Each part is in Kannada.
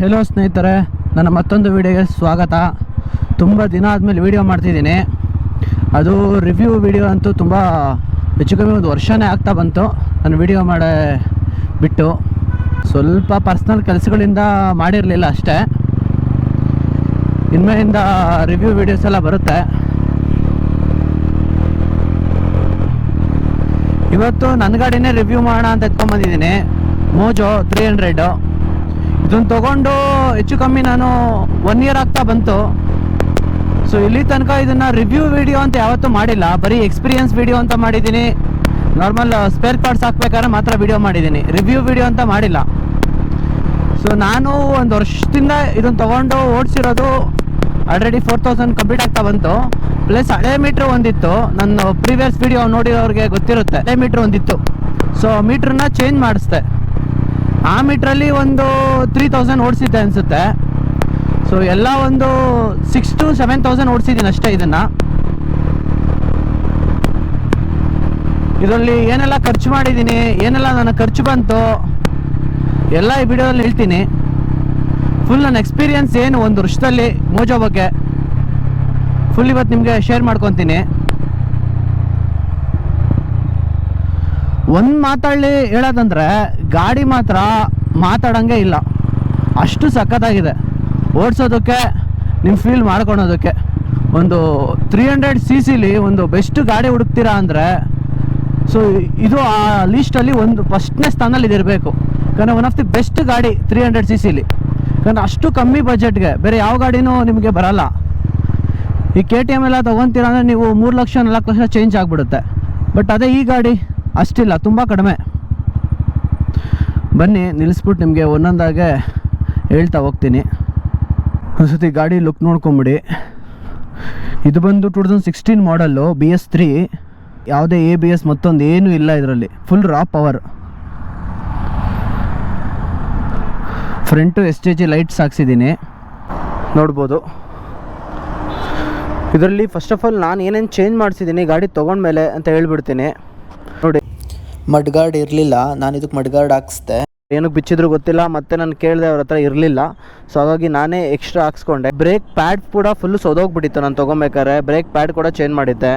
ಹೆಲೋ ಸ್ನೇಹಿತರೆ, ನನ್ನ ಮತ್ತೊಂದು ವಿಡಿಯೋಗೆ ಸ್ವಾಗತ. ತುಂಬ ದಿನ ಆದಮೇಲೆ ವಿಡಿಯೋ ಮಾಡ್ತಿದ್ದೀನಿ. ಅದು ರಿವ್ಯೂ ವಿಡಿಯೋ ಅಂತೂ ತುಂಬ ಹೆಚ್ಚು ಕಮ್ಮಿ ಒಂದು ವರ್ಷನೇ ಆಗ್ತಾ ಬಂತು. ನಾನು ವಿಡಿಯೋ ಮಾಡೇ ಬಿಟ್ಟು. ಸ್ವಲ್ಪ ಪರ್ಸ್ನಲ್ ಕೆಲಸಗಳಿಂದ ಮಾಡಿರಲಿಲ್ಲ ಅಷ್ಟೇ. ಇನ್ಮೇಲಿಂದ ರಿವ್ಯೂ ವಿಡಿಯೋಸ್ ಎಲ್ಲ ಬರುತ್ತೆ. ಇವತ್ತು ನನ್ನ ಗಾಡಿನೇ ರಿವ್ಯೂ ಮಾಡೋಣ ಅಂತ ಎತ್ಕೊಂಬಂದಿದ್ದೀನಿ ಮೋಜೋ ತ್ರೀ ಹಂಡ್ರೆಡು ಇದನ್ನು ತೊಗೊಂಡು ಹೆಚ್ಚು ಕಮ್ಮಿ ನಾನು ಒನ್ ಇಯರ್ ಆಗ್ತಾ ಬಂತು. ಸೊ ಇಲ್ಲಿ ತನಕ ಇದನ್ನು ರಿವ್ಯೂ ವಿಡಿಯೋ ಅಂತ ಯಾವತ್ತೂ ಮಾಡಿಲ್ಲ. ಬರೀ ಎಕ್ಸ್ಪೀರಿಯನ್ಸ್ ವಿಡಿಯೋ ಅಂತ ಮಾಡಿದ್ದೀನಿ. ನಾರ್ಮಲ್ ಸ್ಪೇರ್ ಪಾರ್ಟ್ಸ್ ಹಾಕ್ಬೇಕಾದ್ರೆ ಮಾತ್ರ ವಿಡಿಯೋ ಮಾಡಿದ್ದೀನಿ. ರಿವ್ಯೂ ವಿಡಿಯೋ ಅಂತ ಮಾಡಿಲ್ಲ. ಸೊ ನಾನು ಒಂದು ವರ್ಷದಿಂದ ಇದನ್ನು ತೊಗೊಂಡು ಓಡಿಸಿರೋದು ಆಲ್ರೆಡಿ ಫೋರ್ ತೌಸಂಡ್ ಕಂಪ್ಲೀಟ್ ಆಗ್ತಾ ಬಂತು. ಪ್ಲಸ್ ಹಳೆ ಮೀಟ್ರ್ ಒಂದಿತ್ತು. ನನ್ನ ಪ್ರೀವಿಯಸ್ ವಿಡಿಯೋ ನೋಡಿರೋರಿಗೆ ಗೊತ್ತಿರುತ್ತೆ. ಹಳೆ ಮೀಟ್ರ್ ಒಂದಿತ್ತು. ಸೊ ಮೀಟ್ರನ್ನ ಚೇಂಜ್ ಮಾಡಿಸ್ದೆ. ಆ ಮೀಟ್ರಲ್ಲಿ ಒಂದು ತ್ರೀ ತೌಸಂಡ್ ಓಡಿಸಿದ್ದೆ ಅನಿಸುತ್ತೆ. ಸೊ ಎಲ್ಲ ಒಂದು ಸಿಕ್ಸ್ ಟು ಸೆವೆನ್ ತೌಸಂಡ್ ಓಡಿಸಿದ್ದೀನಿ ಅಷ್ಟೇ ಇದನ್ನು. ಇದರಲ್ಲಿ ಏನೆಲ್ಲ ಖರ್ಚು ಮಾಡಿದ್ದೀನಿ, ಏನೆಲ್ಲ ನನ್ನ ಖರ್ಚು ಬಂತು, ಎಲ್ಲ ಈ ವಿಡಿಯೋದಲ್ಲಿ ಹೇಳ್ತೀನಿ. ಫುಲ್ ನನ್ನ ಎಕ್ಸ್ಪೀರಿಯನ್ಸ್ ಏನು ಒಂದು ವರ್ಷದಲ್ಲಿ ಮೋಜೋ ಬಗ್ಗೆ. ಫುಲ್ ಇವತ್ತು ನಿಮಗೆ ಶೇರ್ ಮಾಡ್ಕೊತೀನಿ. ಒಂದು ಮಾತಾಡಲಿ ಹೇಳೋದಂದ್ರೆ ಗಾಡಿ ಮಾತ್ರ ಮಾತಾಡಂಗೆ ಇಲ್ಲ. ಅಷ್ಟು ಸಖತ್ತಾಗಿದೆ. ಓಡಿಸೋದಕ್ಕೆ ನಿಮ್ಮ ಫೀಲ್ ಮಾಡ್ಕೊಳೋದಕ್ಕೆ. ಒಂದು ತ್ರೀ ಹಂಡ್ರೆಡ್ ಸಿ ಸಿಲಿ ಒಂದು ಬೆಸ್ಟ್ ಗಾಡಿ ಹುಡುಕ್ತೀರಾ ಅಂದರೆ ಸೊ ಇದು ಆ ಲೀಸ್ಟಲ್ಲಿ ಒಂದು ಫಸ್ಟ್ನೇ ಸ್ಥಾನದಲ್ಲಿ ಇದಿರಬೇಕು. ಯಾಕಂದರೆ ಒನ್ ಆಫ್ ದಿ ಬೆಸ್ಟ್ ಗಾಡಿ ತ್ರೀ ಹಂಡ್ರೆಡ್ ಸಿ ಸಿಲಿ ಯಾಕಂದರೆ ಅಷ್ಟು ಕಮ್ಮಿ ಬಜೆಟ್ಗೆ ಬೇರೆ ಯಾವ ಗಾಡಿನೂ ನಿಮಗೆ ಬರಲ್ಲ. ಈ ಕೆ ಟಿ ಎಂ ಎಲ್ಲ ತೊಗೊತೀರ ಅಂದರೆ ನೀವು ಮೂರು ಲಕ್ಷ, ನಾಲ್ಕು ಲಕ್ಷ ಚೇಂಜ್ ಆಗಿಬಿಡುತ್ತೆ. ಬಟ್ ಅದೇ ಈ ಗಾಡಿ. ಅಷ್ಟಿಲ್ಲ, ತುಂಬ ಕಡಿಮೆ. ಬನ್ನಿ, ನಿಲ್ಲಿಸ್ಬಿಟ್ಟು ನಿಮಗೆ ಒಂದೊಂದಾಗೆ ಹೇಳ್ತಾ ಹೋಗ್ತೀನಿ. ಒಂದ್ಸತಿ ಗಾಡಿ ಲುಕ್ ನೋಡ್ಕೊಂಬಿಡಿ. ಇದು ಬಂದು two thousand sixteen model B S three ಯಾವುದೇ ಎ ಬಿ ಎಸ್ ಮತ್ತೊಂದು ಏನೂ ಇಲ್ಲ ಇದರಲ್ಲಿ. Full raw power front S T G lights ಹಾಕ್ಸಿದ್ದೀನಿ. ನೋಡ್ಬೋದು. ಇದರಲ್ಲಿ ಫಸ್ಟ್ ಆಫ್ ಆಲ್ ನಾನು ಏನೇನು ಚೇಂಜ್ ಮಾಡಿಸಿದ್ದೀನಿ, ಗಾಡಿ ತೊಗೊಂಡ್ಮೇಲೆ ಅಂತ ಹೇಳ್ಬಿಡ್ತೀನಿ. ನೋಡಿ. ಮಡ್ ಗಾರ್ಡ್ ಇರಲಿಲ್ಲ ನಾನು ಇದಕ್ಕೆ ಮಡ್ ಗಾರ್ಡ್ ಹಾಕ್ಸ್ದೆ. ಏನಕ್ಕೆ ಬಿಚ್ಚಿದ್ರು ಗೊತ್ತಿಲ್ಲ ಮತ್ತೆ ನಾನು ಕೇಳಿದೆ ಅವ್ರ ಹತ್ರ ಇರಲಿಲ್ಲ. ಸೊ ಹಾಗಾಗಿ ನಾನೇ ಎಕ್ಸ್ಟ್ರಾ ಹಾಕ್ಸ್ಕೊಂಡೆ. ಬ್ರೇಕ್ ಪ್ಯಾಡ್ ಕೂಡ ಫುಲ್ಲು ಸೊದೋಗ್ಬಿಟ್ಟಿತ್ತು ನಾನು ತೊಗೊಬೇಕಾದ್ರೆ. ಬ್ರೇಕ್ ಪ್ಯಾಡ್ ಕೂಡ ಚೇಂಜ್ ಮಾಡಿದ್ದೆ.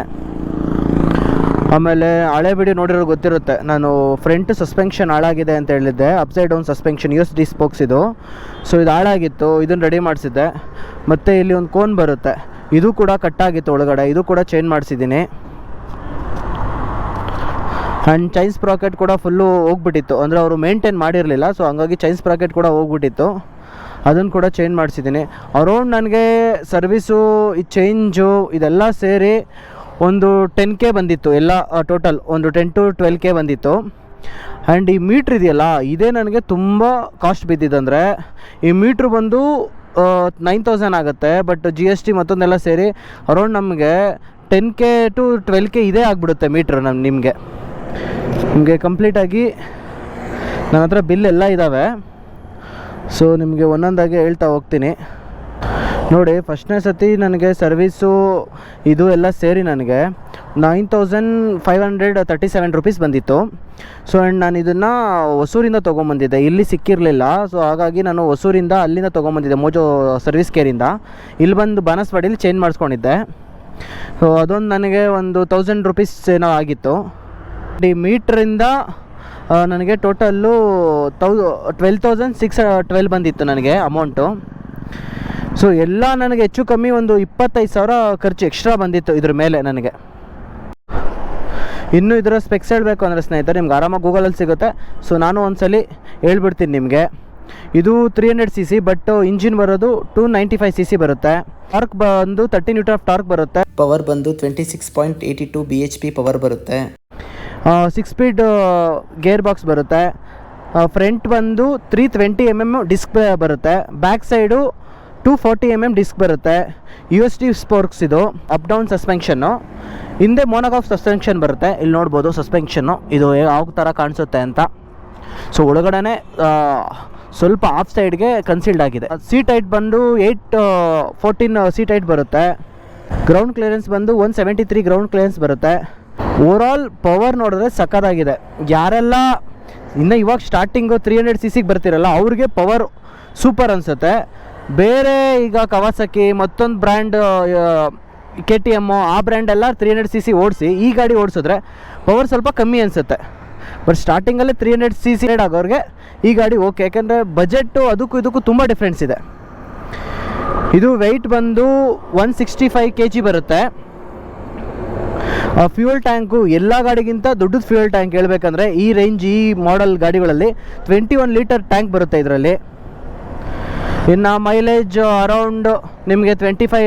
ಆಮೇಲೆ ಹಳೆ ವಿಡಿಯೋ ನೋಡಿರೋ ಗೊತ್ತಿರುತ್ತೆ ನಾನು ಫ್ರಂಟ್ ಸಸ್ಪೆನ್ಷನ್ ಹಾಳಾಗಿದೆ ಅಂತ ಹೇಳಿದ್ದೆ. Upside down suspension U S D spokes ಇದು. ಸೊ ಇದು ಹಾಳಾಗಿತ್ತು ಇದನ್ನು ರೆಡಿ ಮಾಡಿಸಿದ್ದೆ. ಮತ್ತು ಇಲ್ಲಿ ಒಂದು ಕೋನ್ ಬರುತ್ತೆ. ಇದು ಕೂಡ ಕಟ್ಟಾಗಿತ್ತು ಒಳಗಡೆ ಇದು ಕೂಡ ಚೇಂಜ್ ಮಾಡಿಸಿದ್ದೀನಿ. ಆ್ಯಂಡ್ ಚೈನ್ ಸ್ಪ್ರಾಕೆಟ್ ಕೂಡ ಫುಲ್ಲು ಹೋಗ್ಬಿಟ್ಟಿತ್ತು. ಅಂದರೆ ಅವರು ಮೇಂಟೈನ್ ಮಾಡಿರಲಿಲ್ಲ ಸೊ ಹಂಗಾಗಿ ಚೈನ್ ಸ್ಪ್ರಾಕೆಟ್ ಕೂಡ ಹೋಗ್ಬಿಟ್ಟಿತ್ತು. ಅದನ್ನು ಕೂಡ ಚೇಂಜ್ ಮಾಡಿಸಿದ್ದೀನಿ. ಅರೌಂಡ್ ನನಗೆ ಸರ್ವಿಸು ಈ ಚೇಂಜು ಇದೆಲ್ಲ ಸೇರಿ ಒಂದು ಟೆನ್ ಕೆ ಬಂದಿತ್ತು ಎಲ್ಲ ಟೋಟಲ್ ಒಂದು ಟೆನ್ ಟು ಟ್ವೆಲ್ ಕೆ ಬಂದಿತ್ತು. ಆ್ಯಂಡ್ ಈ ಮೀಟ್ರ್ ಇದೆಯಲ್ಲ, ಇದೇ ನನಗೆ ತುಂಬ ಕಾಸ್ಟ್ ಬಿದ್ದಿದ್ದಂದರೆ ಈ ಮೀಟ್ರ್ ಬಂದು ನೈನ್ ತೌಸಂಡ್ ಆಗುತ್ತೆ ಬಟ್ ಜಿ ಎಸ್ ಟಿ ಮತ್ತೊಂದೆಲ್ಲ ಸೇರಿ ಅರೌಂಡ್ ನಮಗೆ ten K to twelve K ಇದೇ ಆಗಿಬಿಡುತ್ತೆ ಮೀಟ್ರ್ ನಮ್ಮ ನಿಮಗೆ. ನಿಮಗೆ ಕಂಪ್ಲೀಟಾಗಿ ನನ್ನ ಹತ್ರ ಬಿಲ್ ಎಲ್ಲ ಇದ್ದಾವೆ ಸೊ ನಿಮಗೆ ಒಂದೊಂದಾಗಿ ಹೇಳ್ತಾ ಹೋಗ್ತೀನಿ. ನೋಡಿ ಫಸ್ಟ್ನೇ ಸತಿ ನನಗೆ ಸರ್ವೀಸು ಇದು ಎಲ್ಲ ಸೇರಿ ನನಗೆ nine thousand five hundred thirty seven rupees ಬಂದಿತ್ತು. ಸೊ ಆ್ಯಂಡ್ ನಾನು ಇದನ್ನು ಹೊಸೂರಿಂದ ತೊಗೊಂಬಂದಿದ್ದೆ. ಇಲ್ಲಿ ಸಿಕ್ಕಿರಲಿಲ್ಲ. ಸೊ ಹಾಗಾಗಿ ನಾನು ಹೊಸೂರಿಂದ ಅಲ್ಲಿಂದ ತೊಗೊಂಬಂದಿದ್ದೆ, ಮೋಜೋ ಸರ್ವಿಸ್ ಕೇರಿಂದ ಇಲ್ಲಿ ಬಂದು ಬಾನಸ್ವಾಡಿಲಿ ಚೇಂಜ್ ಮಾಡಿಸ್ಕೊಂಡಿದ್ದೆ. ಸೊ ಅದೊಂದು ನನಗೆ ಒಂದು ತೌಸಂಡ್ ರುಪೀಸ್ ಏನೋ ಆಗಿತ್ತು. ಈ ಮೀಟ್ರಿಂದ ನನಗೆ total thou, twelve thousand six, twelve ಬಂದಿತ್ತು ನನಗೆ ಅಮೌಂಟು. ಸೊ ಎಲ್ಲ ನನಗೆ ಹೆಚ್ಚು ಕಮ್ಮಿ ಒಂದು ಇಪ್ಪತ್ತೈದು ಸಾವಿರ ಖರ್ಚು ಎಕ್ಸ್ಟ್ರಾ ಬಂದಿತ್ತು ಇದ್ರ ಮೇಲೆ ನನಗೆ. ಇನ್ನು ಇದರ ಸ್ಪೆಕ್ಸ್ ಹೇಳಬೇಕು ಅಂದರೆ ಸ್ನೇಹಿತರೆ, ನಿಮ್ಗೆ ಆರಾಮಾಗಿ ಗೂಗಲಲ್ಲಿ ಸಿಗುತ್ತೆ. ಸೊ ನಾನು ಒಂದ್ಸಲಿ ಹೇಳ್ಬಿಡ್ತೀನಿ ನಿಮಗೆ. ಇದು three hundred C C but engine ಬರೋದು two ninety five C C ಬರುತ್ತೆ. ಟಾರ್ಕ್ ಬಂದು ತರ್ಟಿ ನ್ಯೂಟರ್ ಆಫ್ ಟಾರ್ಕ್ ಬರುತ್ತೆ. ಪವರ್ ಬಂದು twenty six point eighty two B H P power ಬರುತ್ತೆ. ಸಿಕ್ಸ್ ಸ್ಪೀಡ್ ಗೇರ್ ಬಾಕ್ಸ್ ಬರುತ್ತೆ. ಫ್ರಂಟ್ ಬಂದು three twenty M M disc ಬರುತ್ತೆ. Back side two forty M M disc ಬರುತ್ತೆ. ಯು ಎಸ್ ಟಿ ಸ್ಪೋರ್ಕ್ಸ್ ಇದು ಅಪ್ ಡೌನ್ ಸಸ್ಪೆನ್ಷನ್ನು ಹಿಂದೆ ಮೋನಗಾಫ್ ಸಸ್ಪೆನ್ಷನ್ ಬರುತ್ತೆ. ಇಲ್ಲಿ ನೋಡ್ಬೋದು ಸಸ್ಪೆನ್ಷನ್ನು ಇದು ಯಾವ ಥರ ಕಾಣಿಸುತ್ತೆ ಅಂತ. ಸೊ ಒಳಗಡೆ ಸ್ವಲ್ಪ ಆಫ್ ಸೈಡ್ಗೆ ಕನ್ಸೀಲ್ಡ್ ಆಗಿದೆ. ಸೀಟ್ ಹೈಟ್ ಬಂದು ಏಯ್ಟ್ ಫೋರ್ಟೀನ್ ಸೀಟ್ ಹೈಟ್ ಬರುತ್ತೆ. ಗ್ರೌಂಡ್ ಕ್ಲಿಯರೆನ್ಸ್ ಬಂದು one seventy three ground clearance ಬರುತ್ತೆ. ಓವರಾಲ್ ಪವರ್ ನೋಡಿದ್ರೆ ಸಕ್ಕದಾಗಿದೆ ಯಾರೆಲ್ಲ ಇನ್ನು ಇವಾಗ ಸ್ಟಾರ್ಟಿಂಗು ತ್ರೀ ಹಂಡ್ರೆಡ್ ಸಿ ಸಿಗೆ ಬರ್ತಿರಲ್ಲ, ಅವ್ರಿಗೆ ಪವರ್ ಸೂಪರ್ ಅನಿಸುತ್ತೆ. ಬೇರೆ ಈಗ ಕವಾಸಕಿ ಮತ್ತೊಂದು ಬ್ರ್ಯಾಂಡ್ ಕೆ ಟಿ ಎಮ್ಮು ಆ ಬ್ರ್ಯಾಂಡ್ ಎಲ್ಲ ತ್ರೀ ಹಂಡ್ರೆಡ್ ಸಿ ಸಿ ಓಡಿಸಿ, ಈ ಗಾಡಿ ಓಡಿಸಿದ್ರೆ ಪವರ್ ಸ್ವಲ್ಪ ಕಮ್ಮಿ ಅನಿಸುತ್ತೆ. ಬಟ್ ಸ್ಟಾರ್ಟಿಂಗಲ್ಲಿ ತ್ರೀ ಹಂಡ್ರೆಡ್ ಸಿ ಸಿ ಆಗೋರಿಗೆ ಈ ಗಾಡಿ ಓಕೆ ಯಾಕೆಂದರೆ ಬಜೆಟ್ಟು ಅದಕ್ಕೂ ಇದಕ್ಕೂ ತುಂಬ ಡಿಫ್ರೆನ್ಸ್ ಇದೆ. ಇದು ವೆಯ್ಟ್ ಬಂದು one sixty five K G ಬರುತ್ತೆ. ಫ್ಯೂಯಲ್ ಟ್ಯಾಂಕು ಎಲ್ಲ ಗಾಡಿಗಿಂತ ದೊಡ್ಡದು ಫ್ಯೂಯಲ್ ಟ್ಯಾಂಕ್ ಹೇಳ್ಬೇಕಂದ್ರೆ ಈ ರೇಂಜ್ ಈ ಮಾಡೆಲ್ ಗಾಡಿಗಳಲ್ಲಿ ಟ್ವೆಂಟಿ ಒನ್ ಲೀಟರ್ ಟ್ಯಾಂಕ್ ಬರುತ್ತೆ ಇದರಲ್ಲಿ. ಇನ್ನು ಮೈಲೇಜ್ ಅರೌಂಡ್ ನಿಮಗೆ twenty five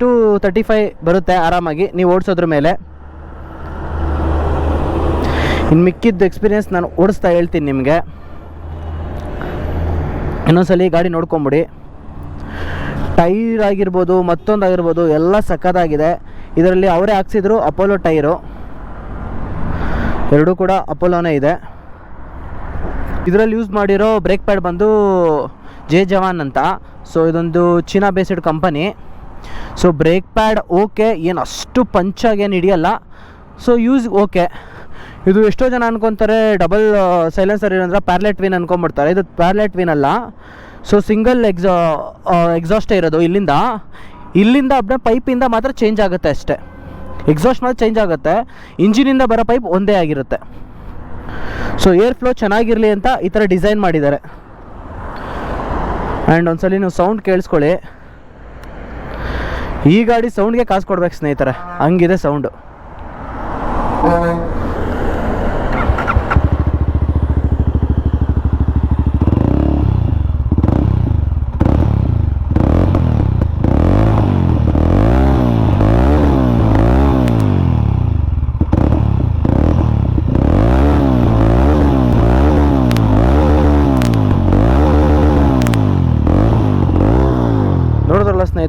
to thirty five ಬರುತ್ತೆ ಆರಾಮಾಗಿ, ನೀವು ಓಡಿಸೋದ್ರ ಮೇಲೆ. ಇನ್ನು ಮಿಕ್ಕಿದ್ದು ಎಕ್ಸ್ಪೀರಿಯೆನ್ಸ್ ನಾನು ಓಡಿಸ್ತಾ ಹೇಳ್ತೀನಿ ನಿಮಗೆ. ಇನ್ನೊಂದ್ಸಲಿ ಗಾಡಿ ನೋಡ್ಕೊಂಬಿಡಿ. ಟೈರ್ ಆಗಿರ್ಬೋದು ಮತ್ತೊಂದು ಆಗಿರ್ಬೋದು ಎಲ್ಲ ಸಕ್ಕತ್ತಾಗಿದೆ ಇದರಲ್ಲಿ ಅವರೇ ಹಾಕ್ಸಿದ್ರು ಅಪೋಲೋ ಟೈರು. ಎರಡೂ ಕೂಡ ಅಪೋಲೋನೇ ಇದೆ. ಇದರಲ್ಲಿ ಯೂಸ್ ಮಾಡಿರೋ ಬ್ರೇಕ್ ಪ್ಯಾಡ್ ಬಂದು ಜೆ ಜವಾನ್ ಅಂತ. ಸೊ ಇದೊಂದು China based company so brake pad okay ಏನು ಅಷ್ಟು ಪಂಚಾಗೇನು ಹಿಡಿಯಲ್ಲ. ಸೊ ಯೂಸ್ ಓಕೆ ಇದು ಎಷ್ಟೋ ಜನ ಅನ್ಕೊತಾರೆ ಡಬಲ್ ಸೈಲೆನ್ಸರ್ ಏನಂದ್ರೆ ಪ್ಯಾರ್ಲೆಟ್ ವಿನ್ ಅನ್ಕೊಂಬಿಡ್ತಾರೆ ಇದು ಪ್ಯಾರ್ಲೆಟ್ ವಿನ್ ಅಲ್ಲ. ಸೊ ಸಿಂಗಲ್ ಎಕ್ಸಾ ಎಕ್ಸಾಸ್ಟೇ ಇರೋದು ಇಲ್ಲಿಂದ. ಇಲ್ಲಿಂದ ಅಪ್ನೆ ಪೈಪಿಂದ ಮಾತ್ರ ಚೇಂಜ್ ಆಗುತ್ತೆ ಅಷ್ಟೇ. ಎಕ್ಸಾಸ್ಟ್ ಮಾತ್ರ ಚೇಂಜ್ ಆಗುತ್ತೆ. ಇಂಜಿನಿಂದ ಬರೋ ಪೈಪ್ ಒಂದೇ ಆಗಿರುತ್ತೆ. ಸೊ ಏರ್ ಫ್ಲೋ ಚೆನ್ನಾಗಿರಲಿ ಅಂತ ಈ ಥರ ಡಿಸೈನ್ ಮಾಡಿದ್ದಾರೆ. ಆ್ಯಂಡ್ ಒಂದ್ಸಲಿ ನೀವು ಸೌಂಡ್ ಕೇಳಿಸ್ಕೊಳ್ಳಿ. ಈ ಗಾಡಿ ಸೌಂಡ್ಗೆ ಕಾಸು ಕೊಡ್ಬೇಕು ಸ್ನೇಹಿತರೆ. ಹಂಗಿದೆ ಸೌಂಡು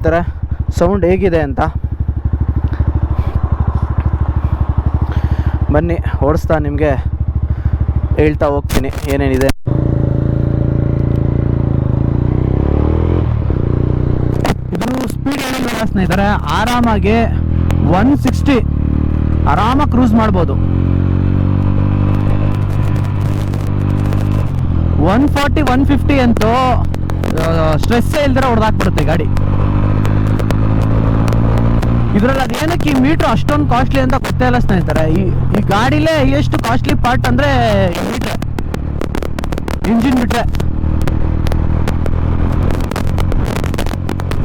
ಸ್ನೇಹಿತರೆ ಸೌಂಡ್ ಹೇಗಿದೆ ಅಂತ. ಬನ್ನಿ, ಓಡಿಸ್ತಾ ನಿಮಗೆ ಹೇಳ್ತಾ ಹೋಗ್ತೀನಿ, ಏನೇನಿದೆ. ಇದು ಸ್ಪೀಡ್ ಏನಿಲ್ಲ ಸ್ನೇಹಿತರೆ, ಆರಾಮಾಗಿ ಒನ್ ಸಿಕ್ಸ್ಟಿ ಆರಾಮಾಗಿ ಕ್ರೂಸ್ ಮಾಡ್ಬೋದು. ಒನ್ ಫಾರ್ಟಿ ಒನ್ ಫಿಫ್ಟಿ ಅಂತೂ ಸ್ಟ್ರೆಸ್ಸೇ ಇಲ್ದಿರ ಹೊಡೆದಾಕ್ಬಿಡುತ್ತೆ ಗಾಡಿ. ಇದರಲ್ಲಿ ಅದೇನಕ್ಕೆ ಈ ಮೀಟ್ರ್ ಅಷ್ಟೊಂದು ಕಾಸ್ಟ್ಲಿ ಅಂತ ಗೊತ್ತೇ ಇಲ್ಲ ಸ್ನೇಹಿತರೆ. ಈ ಈ ಗಾಡಿಲೇ ಎಷ್ಟು ಕಾಸ್ಟ್ಲಿ ಪಾರ್ಟ್ ಅಂದರೆ ಮೀಟ್ರ್ ಇಂಜಿನ್ ಬಿಟ್ರೆ.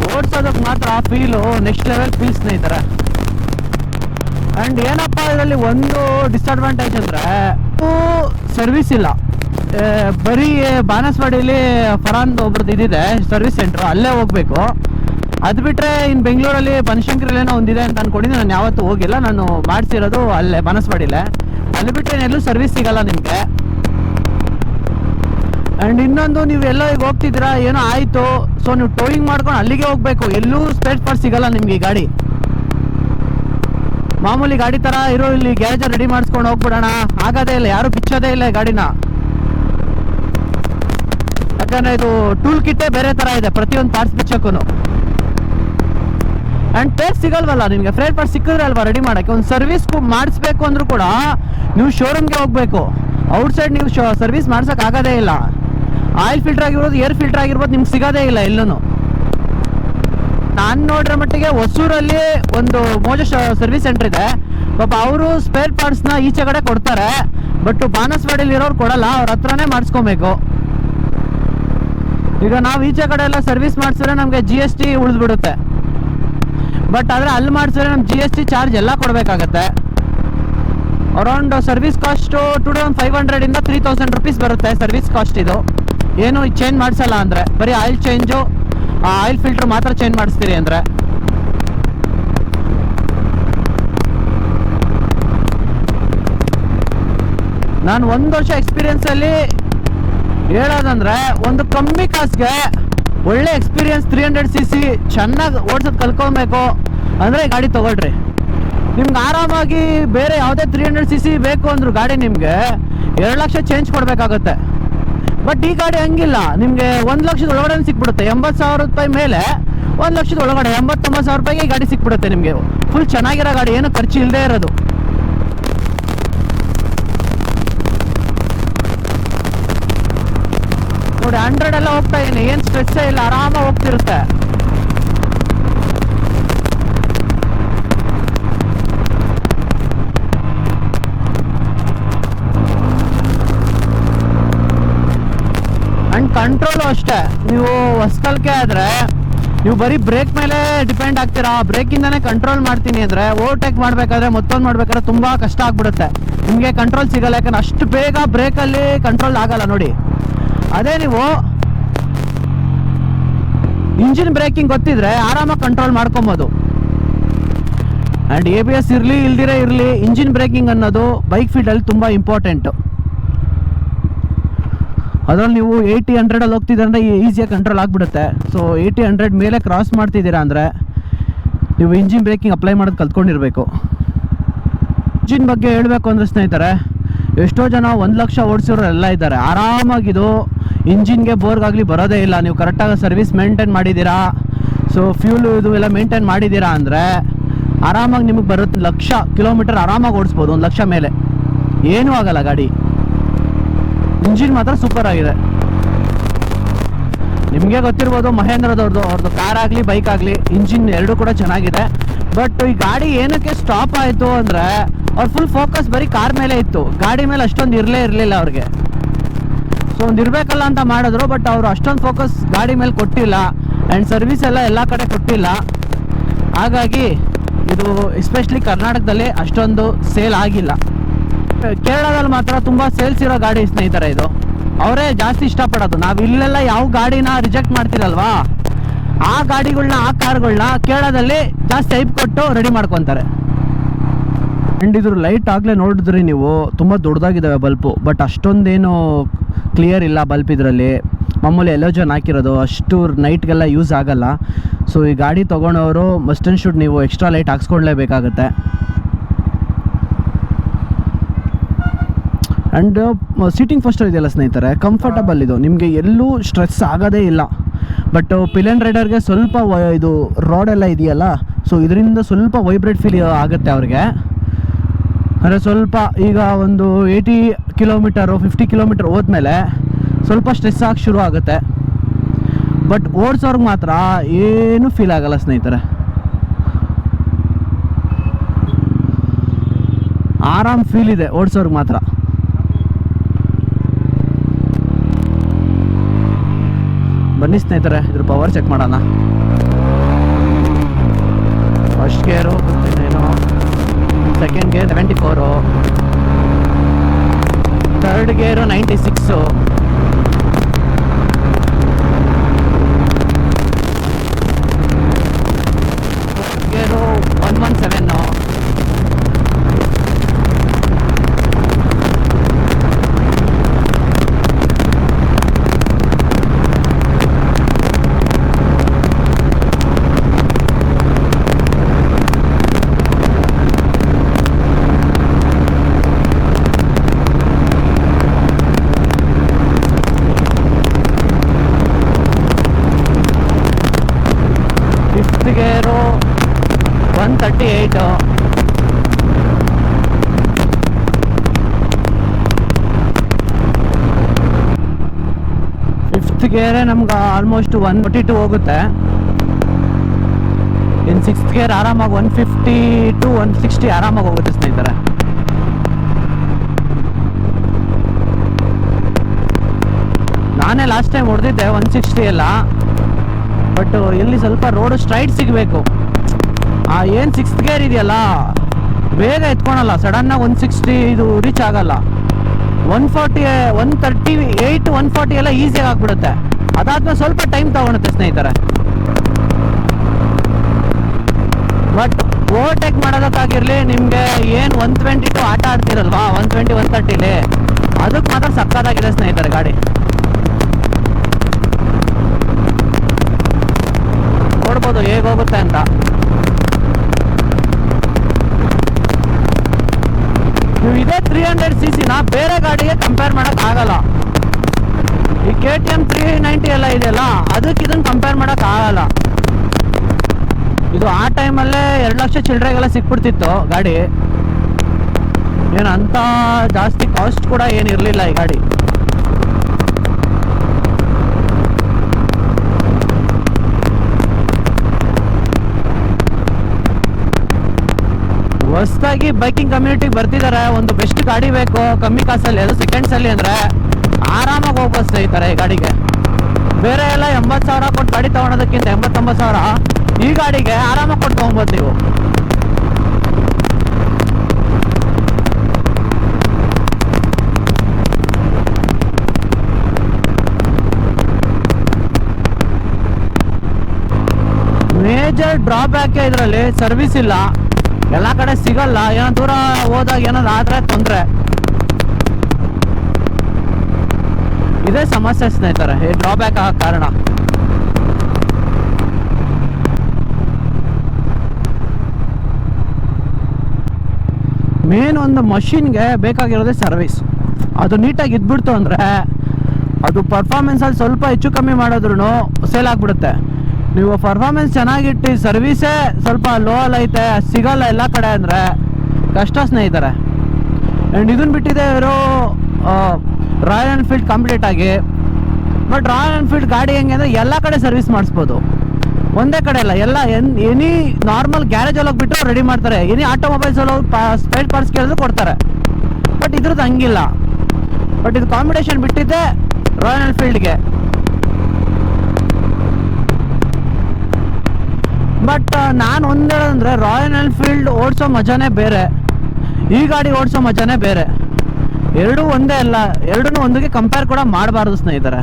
ಓಡಿಸೋದಕ್ಕೆ ಮಾತ್ರ ಫೀಲು ನೆಕ್ಸ್ಟ್ ಲೆವೆಲ್ ಫೀಲ್ ಸ್ನೇಹಿತರೆ. ಆ್ಯಂಡ್ ಏನಪ್ಪ ಇದರಲ್ಲಿ ಒಂದು ಡಿಸ್ಅಡ್ವಾಂಟೇಜ್ ಅಂದರೆ ಸರ್ವಿಸ್ ಇಲ್ಲ. ಆ, ಬರೀ ಬಾನಸ್ವಾಡಿಲಿ ಫರಾನ್ ಒಬ್ರದ್ದು ಇದಿದೆ ಸರ್ವಿಸ್ ಸೆಂಟ್ರ್ ಅಲ್ಲೇ ಹೋಗ್ಬೇಕು. ಅದು ಬಿಟ್ಟರೆ ಇನ್ನು ಬೆಂಗಳೂರಲ್ಲಿ ಬನಶಂಕರಿಲೇನೋ ಒಂದಿದೆ ಅಂತ ಅನ್ಕೊಂಡಿದ್ದು. ನಾನು ಯಾವತ್ತೂ ಹೋಗಿಲ್ಲ. ನಾನು ಮಾಡಿಸಿರೋದು ಅಲ್ಲೇ, ಬಾನಸವಾಡಿಲೇ. ಅಲ್ಲಿ ಬಿಟ್ಟರೆ ಎಲ್ಲೂ ಸರ್ವಿಸ್ ಸಿಗಲ್ಲ ನಿಮಗೆ. ಆ್ಯಂಡ್ ಇನ್ನೊಂದು, ನೀವು ಎಲ್ಲೋ ಈಗ ಹೋಗ್ತಿದ್ದೀರಾ, ಏನೋ ಆಯಿತು. ಸೊ ನೀವು ಟೋಯಿಂಗ್ ಮಾಡ್ಕೊಂಡು ಅಲ್ಲಿಗೆ ಹೋಗಬೇಕು. ಎಲ್ಲೂ ಸ್ಪೇಸ್ ಪಾರ್ಟ್ ಸಿಗಲ್ಲ ನಿಮಗೆ ಗಾಡಿ. ಮಾಮೂಲಿ ಗಾಡಿ ಥರ ಇರೋ, ಇಲ್ಲಿ ಗ್ಯಾರೇಜ್ ರೆಡಿ ಮಾಡಿಸ್ಕೊಂಡು ಹೋಗ್ಬಿಡೋಣ. ಆಗೋದೇ ಇಲ್ಲ, ಯಾರು ಬಿಚ್ಚೋದೇ ಇಲ್ಲ ಗಾಡಿನ. ಯಾಕಂದರೆ ಇದು ಟೂಲ್ ಕಿಟ್ಟೇ ಬೇರೆ ಥರ ಇದೆ, ಪ್ರತಿಯೊಂದು ಪಾರ್ಟ್ಸ್ ಬಿಚ್ಚಕ್ಕೂ ಆ್ಯಂಡ್ ಪೇರ್ ಸಿಗಲ್ವಲ್ಲ ನಿಮಗೆ. ಫ್ರೇಟ್ ಪಾರ್ಟ್ ಸಿಕ್ಕಿದ್ರೆ ಅಲ್ವಾ ರೆಡಿ ಮಾಡೋಕ್ಕೆ? ಒಂದು ಸರ್ವಿಸ್ ಮಾಡಿಸ್ಬೇಕು ಅಂದರೂ ಕೂಡ ನೀವು ಶೋರೂಮ್ಗೆ ಹೋಗಬೇಕು. ಔಟ್ಸೈಡ್ ನೀವು ಶೋ ಸರ್ವಿಸ್ ಆಗೋದೇ ಇಲ್ಲ. ಆಯಿಲ್ ಫಿಲ್ಟರ್ ಆಗಿರ್ಬೋದು ಏರ್ ಫಿಲ್ಟರ್ ಆಗಿರ್ಬೋದು ನಿಮ್ಗೆ ಸಿಗೋದೇ ಇಲ್ಲ ಎಲ್ಲೂ ನಾನು ನೋಡಿರೋ ಮಟ್ಟಿಗೆ ಹೊಸೂರಲ್ಲಿ ಒಂದು ಮೋಜ ಸರ್ವಿಸ್ ಸೆಂಟರ್ ಇದೆ. ಪಾಪ ಅವರು ಸ್ಪೇರ್ ಪಾರ್ಟ್ಸ್ನ ಈಚೆ ಕಡೆ ಕೊಡ್ತಾರೆ. ಬಟ್ ಬಾನಸ್ವಾಡಿಲಿ ಇರೋರು ಕೊಡಲ್ಲ, ಅವ್ರ ಹತ್ರನೇ ಮಾಡಿಸ್ಕೊಬೇಕು. ಈಗ ನಾವು ಈಚೆ ಕಡೆ ಎಲ್ಲ ಸರ್ವಿಸ್ ಮಾಡಿಸಿದ್ರೆ ನಮಗೆ ಜಿ ಎಸ್ ಟಿ ಉಳಿದ್ಬಿಡುತ್ತೆ. ಬಟ್ ಆದರೆ ಅಲ್ಲಿ ಮಾಡಿಸಿದ್ರೆ ನಮ್ಮ ಜಿ ಎಸ್ ಟಿ ಚಾರ್ಜ್ ಎಲ್ಲ ಕೊಡಬೇಕಾಗತ್ತೆ. Around service cost two thousand five ಹಂಡ್ರೆಡಿಂದ three thousand rupees ಬರುತ್ತೆ ಸರ್ವಿಸ್ ಕಾಸ್ಟ್ ಇದು. ಏನು ಚೇಂಜ್ ಮಾಡಿಸಲ್ಲ ಅಂದರೆ, ಬರೀ ಆಯಿಲ್ ಚೇಂಜು ಆಯಿಲ್ ಫಿಲ್ಟರ್ ಮಾತ್ರ ಚೇಂಜ್ ಮಾಡಿಸ್ತೀರಿ ಅಂದರೆ. ನಾನು ಒಂದು ವರ್ಷ ಎಕ್ಸ್ಪೀರಿಯನ್ಸಲ್ಲಿ ಹೇಳೋದಂದ್ರೆ, ಒಂದು ಕಮ್ಮಿ ಕಾಸ್ಗೆ ಒಳ್ಳೆ experience three hundred C C ಚೆನ್ನಾಗಿ ಓಡ್ಸೋದು ಕಲ್ಕೊಬೇಕು ಅಂದರೆ ಗಾಡಿ ತೊಗೊಳ್ರಿ. ನಿಮ್ಗೆ ಆರಾಮಾಗಿ ಬೇರೆ ಯಾವುದೇ ತ್ರೀ ಹಂಡ್ರೆಡ್ ಸಿ ಸಿ ಬೇಕು ಅಂದ್ರು ಗಾಡಿ ನಿಮಗೆ ಎರಡು ಲಕ್ಷ ಚೇಂಜ್ ಕೊಡಬೇಕಾಗುತ್ತೆ. ಬಟ್ ಈ ಗಾಡಿ ಹಂಗಿಲ್ಲ. ನಿಮಗೆ ಒಂದು ಲಕ್ಷದ ಒಳಗಡೆ ಸಿಕ್ಬಿಡುತ್ತೆ. ಎಂಬತ್ತು ಸಾವಿರ ರೂಪಾಯಿ ಮೇಲೆ ಒಂದು ಲಕ್ಷದ ಒಳಗಡೆ ಎಂಬತ್ತೊಂಬತ್ತು ಸಾವಿರ ರೂಪಾಯಿಗೆ ಗಾಡಿ ಸಿಕ್ಬಿಡುತ್ತೆ ನಿಮಗೆ. ಫುಲ್ ಚೆನ್ನಾಗಿರೋ ಗಾಡಿ, ಏನು ಖರ್ಚು ಇಲ್ಲದೆ ಇರೋದು. ನೋಡಿ ಹಂಡ್ರೆಡ್ ಎಲ್ಲ ಹೋಗ್ತಾ ಇದೀನಿ. ಏನ್ ಸ್ಟ್ರೆಸ್ ಇಲ್ಲ, ಆರಾಮಾಗಿ ಹೋಗ್ತಿರುತ್ತೆ. ಅಂಡ್ ಕಂಟ್ರೋಲು ಅಷ್ಟೇ. ನೀವು ಹೊಸ್ಕಲ್ಕೆ ಆದ್ರೆ, ನೀವು ಬರೀ ಬ್ರೇಕ್ ಮೇಲೆ ಡಿಪೆಂಡ್ ಆಗ್ತೀರಾ? ಬ್ರೇಕಿಂದಾನೇ ಕಂಟ್ರೋಲ್ ಮಾಡ್ತೀನಿ ಅಂದ್ರೆ ಓವರ್ಟೇಕ್ ಮಾಡ್ಬೇಕಾದ್ರೆ, ಮತ್ತೊಂದು ಮಾಡ್ಬೇಕಾದ್ರೆ ತುಂಬಾ ಕಷ್ಟ ಆಗ್ಬಿಡುತ್ತೆ. ನಿಮಗೆ ಕಂಟ್ರೋಲ್ ಸಿಗಲ್ಲ, ಯಾಕಂದ್ರೆ ಅಷ್ಟು ಬೇಗ ಬ್ರೇಕಲ್ಲಿ ಕಂಟ್ರೋಲ್ ಆಗಲ್ಲ, ನೋಡಿ. ಅದೇ ನೀವು ಇಂಜಿನ್ ಬ್ರೇಕಿಂಗ್ ಗೊತ್ತಿದ್ರೆ ಆರಾಮಾಗಿ ಕಂಟ್ರೋಲ್ ಮಾಡ್ಕೊಬೋದು. ಆ್ಯಂಡ್ ಎ ಬಿ ಎಸ್ ಇರಲಿ ಇಲ್ದಿರೇ ಇರಲಿ, ಇಂಜಿನ್ ಬ್ರೇಕಿಂಗ್ ಅನ್ನೋದು ಬೈಕ್ ಫೀಲ್ಡಲ್ಲಿ ತುಂಬ ಇಂಪಾರ್ಟೆಂಟು ಅದರಲ್ಲಿ ನೀವು ಏಯ್ಟಿ ಹಂಡ್ರೆಡಲ್ಲಿ ಹೋಗ್ತಿದ್ದೀರ ಅಂದರೆ ಈಸಿಯಾಗಿ ಕಂಟ್ರೋಲ್ ಆಗಿಬಿಡುತ್ತೆ. ಸೊ ಏಯ್ಟಿ ಹಂಡ್ರೆಡ್ ಮೇಲೆ ಕ್ರಾಸ್ ಮಾಡ್ತಿದ್ದೀರಾ ಅಂದರೆ ನೀವು ಇಂಜಿನ್ ಬ್ರೇಕಿಂಗ್ ಅಪ್ಲೈ ಮಾಡೋದು ಕಲ್ತ್ಕೊಂಡಿರಬೇಕು. ಇಂಜಿನ್ ಬಗ್ಗೆ ಹೇಳಬೇಕು ಅಂದರೆ ಸ್ನೇಹಿತರೆ, ಎಷ್ಟೋ ಜನ ಒಂದು ಲಕ್ಷ ಓಡಿಸಿರೋರು ಎಲ್ಲ ಇದ್ದಾರೆ. ಆರಾಮಾಗಿದು ಇಂಜಿನ್ಗೆ ಬೋರ್ಗಾಗಲಿ ಬರೋದೇ ಇಲ್ಲ. ನೀವು ಕರೆಕ್ಟಾಗಿ ಸರ್ವಿಸ್ ಮೇಂಟೈನ್ ಮಾಡಿದ್ದೀರಾ? ಸೊ ಫ್ಯೂಲು ಇದು ಎಲ್ಲ ಮೇಂಟೈನ್ ಮಾಡಿದ್ದೀರಾ ಅಂದರೆ ಆರಾಮಾಗಿ ನಿಮಗೆ ಬರುತ್ತೆ ಲಕ್ಷ ಕಿಲೋಮೀಟರ್ ಆರಾಮಾಗಿ ಓಡಿಸ್ಬೋದು, ಒಂದು ಲಕ್ಷ ಮೇಲೆ. ಏನೂ ಆಗಲ್ಲ ಗಾಡಿ. ಇಂಜಿನ್ ಮಾತ್ರ ಸೂಪರ್ ಆಗಿದೆ. ನಿಮಗೆ ಗೊತ್ತಿರ್ಬೋದು ಮಹೇಂದ್ರದವ್ರದ್ದು ಅವ್ರದ್ದು ಕಾರ್ ಆಗಲಿ ಬೈಕ್ ಆಗಲಿ, ಇಂಜಿನ್ ಎರಡೂ ಕೂಡ ಚೆನ್ನಾಗಿದೆ. ಬಟ್ ಈ ಗಾಡಿ ಏನಕ್ಕೆ ಸ್ಟಾಪ್ ಆಯಿತು ಅಂದರೆ ಅವ್ರು ಫುಲ್ ಫೋಕಸ್ ಬರೀ ಕಾರ್ ಮೇಲೆ ಇತ್ತು. ಗಾಡಿ ಮೇಲೆ ಅಷ್ಟೊಂದು ಇರಲೇ ಇರಲಿಲ್ಲ ಅವ್ರಿಗೆ. ಸೊ ಒಂದು ಇರಬೇಕಲ್ಲ ಅಂತ ಮಾಡಿದ್ರು ಬಟ್ ಅವರು ಅಷ್ಟೊಂದು ಫೋಕಸ್ ಗಾಡಿ ಮೇಲೆ ಕೊಟ್ಟಿಲ್ಲ. ಆ್ಯಂಡ್ ಸರ್ವಿಸ್ ಎಲ್ಲ ಎಲ್ಲ ಕಡೆ ಕೊಟ್ಟಿಲ್ಲ. ಹಾಗಾಗಿ ಇದು ಎಸ್ಪೆಷಲಿ ಕರ್ನಾಟಕದಲ್ಲಿ ಅಷ್ಟೊಂದು ಸೇಲ್ ಆಗಿಲ್ಲ. ಕೇರಳದಲ್ಲಿ ಮಾತ್ರ ತುಂಬ ಸೇಲ್ಸ್ ಇರೋ ಗಾಡಿ ಸ್ನೇಹಿತರೆ ಇದು. ಅವರೇ ಜಾಸ್ತಿ ಇಷ್ಟಪಡೋದು. ನಾವು ಇಲ್ಲೆಲ್ಲ ಯಾವ ಗಾಡಿನ ರಿಜೆಕ್ಟ್ ಮಾಡ್ತಿರಲ್ವಾ? ಆ ಗಾಡಿಗಳನ್ನ ಆ ಕಾರ್ಗಳನ್ನ ಕೇರಳದಲ್ಲಿ ಜಾಸ್ತಿ ಐಪ್ ಕೊಟ್ಟು ರೆಡಿ ಮಾಡ್ಕೊತಾರೆ. ಆ್ಯಂಡ್ ಇದ್ರ ಲೈಟ್ ಆಗಲೇ ನೋಡಿದ್ರಿ ನೀವು. ತುಂಬ ದೊಡ್ಡದಾಗಿದ್ದಾವೆ ಬಲ್ಪು. ಬಟ್ ಅಷ್ಟೊಂದೇನು ಕ್ಲಿಯರ್ ಇಲ್ಲ ಬಲ್ಪ್ ಇದರಲ್ಲಿ. ಮಾಮೂಲಿ ಎಲೋಜನ್ ಹಾಕಿರೋದು, ಅಷ್ಟು ನೈಟ್ಗೆಲ್ಲ ಯೂಸ್ ಆಗಲ್ಲ. ಸೊ ಈ ಗಾಡಿ ತೊಗೊಂಡವರು ಮಸ್ಟ್ ಆ್ಯಂಡ್ ಶುಡ್ ನೀವು ಎಕ್ಸ್ಟ್ರಾ ಲೈಟ್ ಹಾಕ್ಸ್ಕೊಳ್ಲೇಬೇಕಾಗತ್ತೆ ಆ್ಯಂಡ್ ಸೀಟಿಂಗ್ ಫಸ್ಟ್ ಇದೆಯಲ್ಲ ಸ್ನೇಹಿತರೆ? ಕಂಫರ್ಟಬಲ್ ಇದು. ನಿಮಗೆ ಎಲ್ಲೂ ಸ್ಟ್ರೆಸ್ ಆಗೋದೇ ಇಲ್ಲ. ಬಟ್ ಪಿಲನ್ ರೈಡರ್ಗೆ ಸ್ವಲ್ಪ ಇದು ರೋಡೆಲ್ಲ ಇದೆಯಲ್ಲ? ಸೊ ಇದರಿಂದ ಸ್ವಲ್ಪ ವೈಬ್ರೇಟ್ ಫೀಲ್ ಆಗುತ್ತೆ ಅವ್ರಿಗೆ. ಅಂದರೆ ಸ್ವಲ್ಪ ಈಗ ಒಂದು ಏಯ್ಟಿ ಕಿಲೋಮೀಟರು ಫಿಫ್ಟಿ ಕಿಲೋಮೀಟರ್ ಹೋದ್ಮೇಲೆ ಸ್ವಲ್ಪ ಸ್ಟ್ರೆಸ್ ಆಗಿ ಶುರು ಆಗುತ್ತೆ. ಬಟ್ ಓಡಿಸೋರ್ಗೆ ಮಾತ್ರ ಏನೂ ಫೀಲ್ ಆಗಲ್ಲ ಸ್ನೇಹಿತರೆ. ಆರಾಮ್ ಫೀಲ್ ಇದೆ ಓಡಿಸೋರ್ಗೆ ಮಾತ್ರ. ಬನ್ನಿ ಸ್ನೇಹಿತರೆ, ಇದ್ರ ಪವರ್ ಚೆಕ್ ಮಾಡೋಣ. First gear second gear seventy four third gear ninety six gear one one seven fifth gear one thirty eight fifth ಗೇರೆ ನಮ್ಗೆ ಆಲ್ಮೋಸ್ಟ್ ಒನ್ ಫೋರ್ಟಿ ಟು ಹೋಗುತ್ತೆ. ಇನ್ ಸಿಕ್ಸ್ತ್ ಗೇರ್ ಆರಾಮಾಗಿ one fifty to one sixty ಆರಾಮಾಗಿ ಹೋಗುತ್ತೆ ಸ್ನೇಹಿತರೆ. ನಾನೇ ಲಾಸ್ಟ್ ಟೈಮ್ ಹೊಡೆದಿದ್ದೆ ಒನ್ ಸಿಕ್ಸ್ಟಿ ಎಲ್ಲ. ಬಟ್ ಇಲ್ಲಿ ಸ್ವಲ್ಪ ರೋಡ್ ಸ್ಟ್ರೈಟ್ ಸಿಗಬೇಕು. ಆ ಏನು ಸಿಕ್ಸ್ತ್ ಗೇರ್ ಇದೆಯಲ್ಲ, ಬೇಗ ಎತ್ಕೊಳಲ್ಲ. ಸಡನ್ನಾಗಿ ಒನ್ ಸಿಕ್ಸ್ಟಿ ಇದು ರೀಚ್ ಆಗಲ್ಲ. One forty one thirty eight one forty ಎಲ್ಲ ಈಸಿಯಾಗಿ ಆಗ್ಬಿಡುತ್ತೆ. ಅದಾದ್ಮೇಲೆ ಸ್ವಲ್ಪ ಟೈಮ್ ತಗೊಳುತ್ತೆ ಸ್ನೇಹಿತರೆ. ಬಟ್ ಓವರ್ಟೇಕ್ ಮಾಡೋದಕ್ಕಾಗಿರ್ಲಿ ನಿಮಗೆ ಏನು ಒನ್ ಟ್ವೆಂಟಿ ಟು ಆಟ ಆಡ್ತಿರಲ್ವಾ? ಒನ್ ಟ್ವೆಂಟಿ ಒನ್ ತರ್ಟಿಲಿ ಅದಕ್ಕೆ ಮಾತ್ರ ಸಕ್ಕತ್ತಾಗಿದೆ ಸ್ನೇಹಿತರೆ ಗಾಡಿ. ನೋಡ್ಬೋದು ಹೇಗೆ ಹೋಗುತ್ತೆ ಅಂತ. ನೀವು ಇದೇ ತ್ರೀ ಹಂಡ್ರೆಡ್ ಸಿ ಸಿನ ಬೇರೆ ಗಾಡಿಗೆ ಕಂಪೇರ್ ಮಾಡಕ್ ಆಗಲ್ಲ. ಈ K T M three ninety ಎಲ್ಲ ಇದೆಯಲ್ಲ, ಅದಕ್ಕೆ ಇದನ್ನ ಕಂಪೇರ್ ಮಾಡಕ್ ಆಗಲ್ಲ. ಇದು ಆ ಟೈಮಲ್ಲೇ ಎರಡು ಲಕ್ಷ ಚಿಲ್ಲರೆಗೆಲ್ಲ ಸಿಕ್ಬಿಡ್ತಿತ್ತು ಗಾಡಿ. ಏನು ಅಂತ ಜಾಸ್ತಿ ಕಾಸ್ಟ್ ಕೂಡ ಏನಿರಲಿಲ್ಲ ಈ ಗಾಡಿ. ಹೊಸದಾಗಿ ಬೈಕಿಂಗ್ ಕಮ್ಯುನಿಟಿಗೆ ಬರ್ತಿದ್ದಾರೆ ಒಂದು ಬೆಸ್ಟ್ ಗಾಡಿ ಬೇಕು. ಕಮ್ಮಿ ಕಾಸಲ್ಲಿ, ಅದು ಸೆಕೆಂಡ್ಸಲ್ಲಿ ಅಂದರೆ ಆರಾಮಾಗಿ ಹೋಗ್ಬೋದು ಸ್ನೇಹಿತರೆ ಈ ಗಾಡಿಗೆ. ಬೇರೆ ಎಲ್ಲ ಎಂಬತ್ತು ಸಾವಿರ ಕೊಟ್ಟು ಗಾಡಿ ತೊಗೊಳೋದಕ್ಕಿಂತ ಎಂಬತ್ತೊಂಬತ್ತು ಸಾವಿರ ಈ ಗಾಡಿಗೆ ಆರಾಮಾಗಿ ಕೊಟ್ಟು ತೊಗೊಬೋದು ನೀವು. ಮೇಜರ್ ಡ್ರಾಬ್ಯಾಕ್ ಇದರಲ್ಲಿ ಸರ್ವಿಸ್ ಇಲ್ಲ. ಎಲ್ಲ ಕಡೆ ಸಿಗಲ್ಲ, ಏನೋ ದೂರ ಹೋದಾಗ ಏನಾದ್ರು ಆದ್ರೆ ತೊಂದರೆ. ಇದೇ ಸಮಸ್ಯೆ ಸ್ನೇಹಿತರೆ, ಈ ಡ್ರಾಬ್ಯಾಕ್ ಆಗ ಕಾರಣ. ಮೇನ್ ಒಂದು ಮಷಿನ್ಗೆ ಬೇಕಾಗಿರೋದೇ ಸರ್ವಿಸ್ ಅದು ನೀಟಾಗಿ ಇದ್ಬಿಡ್ತು ಅಂದರೆ, ಅದು ಪರ್ಫಾರ್ಮೆನ್ಸಲ್ಲಿ ಸ್ವಲ್ಪ ಹೆಚ್ಚು ಕಮ್ಮಿ ಮಾಡಿದ್ರು ಸೇಲ್ ಆಗಿಬಿಡುತ್ತೆ. ನೀವು ಪರ್ಫಾರ್ಮೆನ್ಸ್ ಚೆನ್ನಾಗಿಟ್ಟು ಸರ್ವಿಸೇ ಸ್ವಲ್ಪ ಲೋ ಐತೆ ಸಿಗಲ್ಲ ಎಲ್ಲ ಕಡೆ ಅಂದರೆ ಕಷ್ಟ ಸ್ನೇಹಿತರೆ. ಆ್ಯಂಡ್ ಇದನ್ನು ಬಿಟ್ಟಿದೆ ಇರೋ ರಾಯಲ್ ಎನ್ಫೀಲ್ಡ್ ಕಂಪ್ಲೀಟ್ ಆಗಿ. ಬಟ್ ರಾಯಲ್ ಎನ್ಫೀಲ್ಡ್ ಗಾಡಿ ಹೆಂಗೆ ಅಂದರೆ ಎಲ್ಲ ಕಡೆ ಸರ್ವಿಸ್ ಮಾಡಿಸ್ಬೋದು. ಒಂದೇ ಕಡೆ ಅಲ್ಲ, ಎಲ್ಲ ಎನ್, ಎನಿ ನಾರ್ಮಲ್ ಗ್ಯಾರೇಜ್ ಒಳಗೆ ಬಿಟ್ಟು ರೆಡಿ ಮಾಡ್ತಾರೆ. ಎನಿ ಆಟೋಮೊಬೈಲ್ಸ್ ಒಳಗೆ ಸ್ಪೇರ್ ಪಾರ್ಟ್ಸ್ ಕೇಳಿದ್ರು ಕೊಡ್ತಾರೆ. ಬಟ್ ಇದ್ರದ್ದು ಹಂಗಿಲ್ಲ. ಬಟ್ ಇದು ಕಾಂಬಿನೇಷನ್ ಬಿಟ್ಟಿದ್ದೆ ರಾಯಲ್ ಎನ್ಫೀಲ್ಡ್ಗೆ ಬಟ್ ನಾನು ಒಂದು ಹೇಳೋದಂದ್ರೆ ರಾಯಲ್ ಎನ್ಫೀಲ್ಡ್ ಓಡಿಸೋ ಮಜಾನೇ ಬೇರೆ. ಈ ಗಾಡಿ ಓಡಿಸೋ ಮಜಾನೇ ಬೇರೆ. ಎರಡೂ ಒಂದೇ ಅಲ್ಲ ಎರಡೂ ಒಂದಿಗೆ ಕಂಪೇರ್ ಕೂಡ ಮಾಡಬಾರ್ದು ಸ್ನೇಹಿತರೆ.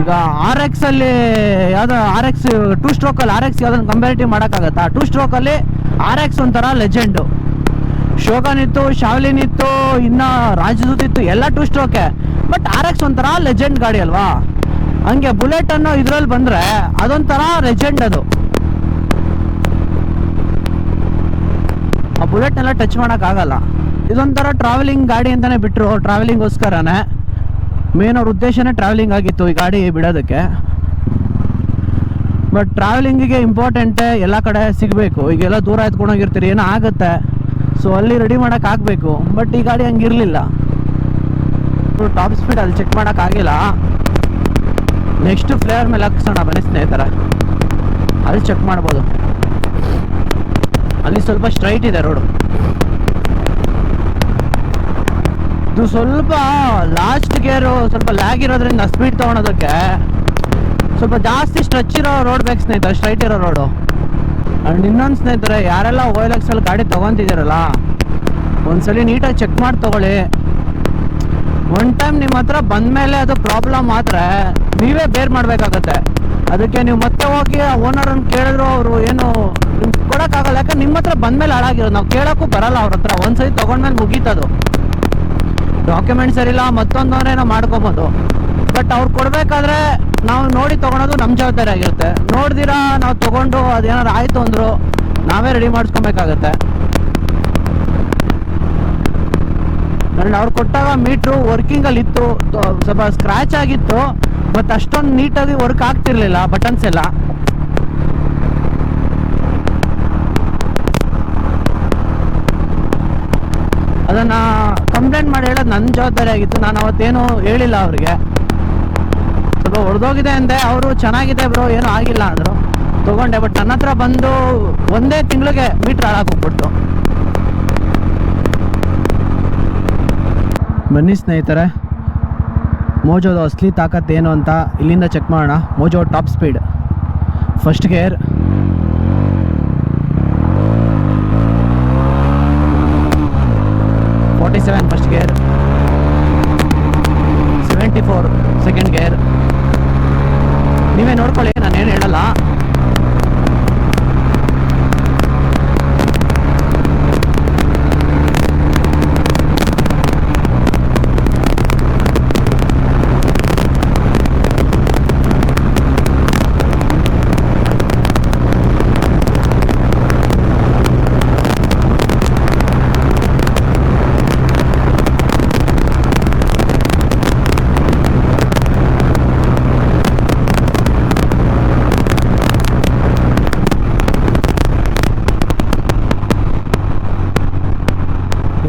ಈಗ ಆರ್ ಎಕ್ಸ್ ಅಲ್ಲಿ ಯಾವ್ದು ಆರ್ ಎಕ್ಸ್ ಟೂ ಸ್ಟ್ರೋಕ್ ಅಲ್ಲಿ ಆರ್ ಎಕ್ಸ್ ಯಾವ್ದನ್ನ ಕಂಪೇರಿಟಿವ್ ಮಾಡೋಕ್ಕಾಗತ್ತಾ? ಟೂ ಸ್ಟ್ರೋಕಲ್ಲಿ ಆರ್ ಎಕ್ಸ್ ಒಂಥರ ಲೆಜೆಂಡು ಶೋಗನ್ ಇತ್ತು ಶಾವ್ಲಿನ್ ಇತ್ತು, ಇನ್ನ ರಾಜದೂತ್ ಇತ್ತು, ಎಲ್ಲ ಟೂ ಸ್ಟ್ರೋಕೆ ಬಟ್ ಆರ್ ಎಕ್ಸ್ ಒಂಥರ ಲೆಜೆಂಡ್ ಗಾಡಿ ಅಲ್ವಾ? ಹಂಗೆ ಬುಲೆಟ್ ಅನ್ನೋ ಇದ್ರಲ್ಲಿ ಬಂದ್ರೆ ಅದೊಂಥರ ಲೆಜೆಂಡ್ ಅದು. ಆ ಬುಲೆಟ್ನೆಲ್ಲ ಟಚ್ ಮಾಡೋಕ್ಕಾಗಲ್ಲ. ಇದೊಂಥರ ಟ್ರಾವೆಲಿಂಗ್ ಗಾಡಿ ಅಂತಾನೆ ಬಿಟ್ಟರು ಟ್ರಾವೆಲಿಂಗ್ಗೋಸ್ಕರನೇ ಮೇನ್ ಅವ್ರ ಉದ್ದೇಶನೇ ಟ್ರಾವೆಲಿಂಗ್ ಆಗಿತ್ತು ಈ ಗಾಡಿ ಬಿಡೋದಕ್ಕೆ. ಬಟ್ ಟ್ರಾವೆಲಿಂಗಿಗೆ ಇಂಪಾರ್ಟೆಂಟೇ ಎಲ್ಲ ಕಡೆ ಸಿಗಬೇಕು. ಈಗೆಲ್ಲ ದೂರ ಎತ್ಕೊಂಡೋಗಿರ್ತೀರಿ, ಏನೋ ಆಗುತ್ತೆ. ಸೊ ಅಲ್ಲಿ ರೆಡಿ ಮಾಡೋಕೆ ಆಗಬೇಕು. ಬಟ್ ಈ ಗಾಡಿ ಹಂಗಿರಲಿಲ್ಲ. ಟಾಪ್ ಸ್ಪೀಡ್ ಅಲ್ಲಿ ಚೆಕ್ ಮಾಡೋಕ್ಕಾಗಿಲ್ಲ ನೆಕ್ಸ್ಟ್ ಫ್ಲೇವರ್ ಮೇಲೆ ಹಾಕ್ಸೋಣ ಬನ್ನಿ ಸ್ನೇಹಿತರ. ಅಲ್ಲಿ ಚೆಕ್ ಮಾಡ್ಬೋದು. ಅಲ್ಲಿ ಸ್ವಲ್ಪ ಸ್ಟ್ರೈಟ್ ಇದೆ ರೋಡು ಇದು ಸ್ವಲ್ಪ ಲಾಸ್ಟ್ ಗೇರು ಸ್ವಲ್ಪ ಲ್ಯಾಗ್ ಇರೋದ್ರಿಂದ ಸ್ಪೀಡ್ ತೊಗೊಳೋದಕ್ಕೆ ಸ್ವಲ್ಪ ಜಾಸ್ತಿ ಸ್ಟ್ರೆಚ್ ಇರೋ ರೋಡ್ ಬೇಕು ಸ್ನೇಹಿತರೆ ಸ್ಟ್ರೈಟ್ ಇರೋ ರೋಡು ಆ್ಯಂಡ್ ಇನ್ನೊಂದು ಸ್ನೇಹಿತರೆ, ಯಾರೆಲ್ಲ ಓ ಎಕ್ಸಲ್ಲಿ ಗಾಡಿ ತೊಗೊತಿದ್ದೀರಲ್ಲ, ಒಂದ್ಸಲ ನೀಟಾಗಿ ಚೆಕ್ ಮಾಡಿ ತೊಗೊಳ್ಳಿ. ಒನ್ ಟೈಮ್ ನಿಮ್ಮ ಹತ್ರ ಬಂದಮೇಲೆ ಅದು ಪ್ರಾಬ್ಲಮ್ ಆದರೆ ನೀವೇ ಬೇರ್ ಮಾಡಬೇಕಾಗತ್ತೆ. ಅದಕ್ಕೆ ನೀವು ಮತ್ತೆ ಹೋಗಿ ಓನರನ್ನು ಕೇಳಿದ್ರು ಅವರು ಏನು ನಿಮ್ಗೆ ಕೊಡೋಕ್ಕಾಗಲ್ಲ. ಯಾಕಂದ್ರೆ ನಿಮ್ಮ ಹತ್ರ ಬಂದಮೇಲೆ ಹಾಳಾಗಿರೋದು. ನಾವು ಕೇಳೋಕ್ಕೂ ಬರಲ್ಲ ಅವ್ರ ಹತ್ರ. ಒಂದ್ಸರಿ ತೊಗೊಂಡ್ಮೇಲೆ ಮುಗೀತದು. ಡಾಕ್ಯುಮೆಂಟ್ಸ್ ಸರಿಲ್ಲ ಮತ್ತೊಂದು ಏನೋ ಮಾಡ್ಕೊಬೋದು. ಬಟ್ ಅವ್ರು ಕೊಡಬೇಕಾದ್ರೆ ನಾವು ನೋಡಿ ತೊಗೊಳೋದು ನಮ್ಮ ಜವಾಬ್ದಾರಿ ಆಗಿರುತ್ತೆ. ನೋಡ್ದಿರಾ, ನಾವು ತೊಗೊಂಡು ಅದೇನಾರು ಆಯಿತು ಅಂದರು ನಾವೇ ರೆಡಿ ಮಾಡಿಸ್ಕೊಬೇಕಾಗತ್ತೆ. ಅವ್ರು ಕೊಟ್ಟಾಗ ಮೀಟ್ರು ವರ್ಕಿಂಗಲ್ಲಿ ಇತ್ತು ಸ್ವಲ್ಪ ಸ್ಕ್ರ್ಯಾಚ್ ಆಗಿತ್ತು. ಬಟ್ ಅಷ್ಟೊಂದು ನೀಟಾಗಿ ವರ್ಕ್ ಆಗ್ತಿರ್ಲಿಲ್ಲ ಬಟನ್ಸ್ ಎಲ್ಲ. ಅದನ್ನ ಕಂಪ್ಲೇಂಟ್ ಮಾಡಿ ಹೇಳೋದು ನನ್ನ ಜವಾಬ್ದಾರಿ ಆಗಿತ್ತು. ನಾನು ಅವತ್ತೇನು ಹೇಳಿಲ್ಲ ಅವ್ರಿಗೆ. ಸ್ವಲ್ಪ ಹೊಡೆದೋಗಿದೆ ಅಂದೆ. ಅವರು ಚೆನ್ನಾಗಿದೆ ಬ್ರೋ ಏನೂ ಆಗಿಲ್ಲ ಅಂದರು. ತಗೊಂಡೆ ಬಟ್ ನನ್ನ ಹತ್ರ ಬಂದು ಒಂದೇ ತಿಂಗಳಿಗೆ ಮೀಟ್ರ್ ಹಾಳಾಗೋಗ್ಬಿಟ್ಟು ಬನ್ನಿ ಸ್ನೇಹಿತರೆ. ಮೋಜೋದು ಅಸ್ಲಿ ತಾಕತ್ ಏನು ಅಂತ ಇಲ್ಲಿಂದ ಚೆಕ್ ಮಾಡೋಣ. Mojo top speed first gear forty seven first gear seventy four second gear ನೀವೇ ನೋಡ್ಕೊಳ್ಳಿ ನಾನೇನು ಹೇಳಲ್ಲ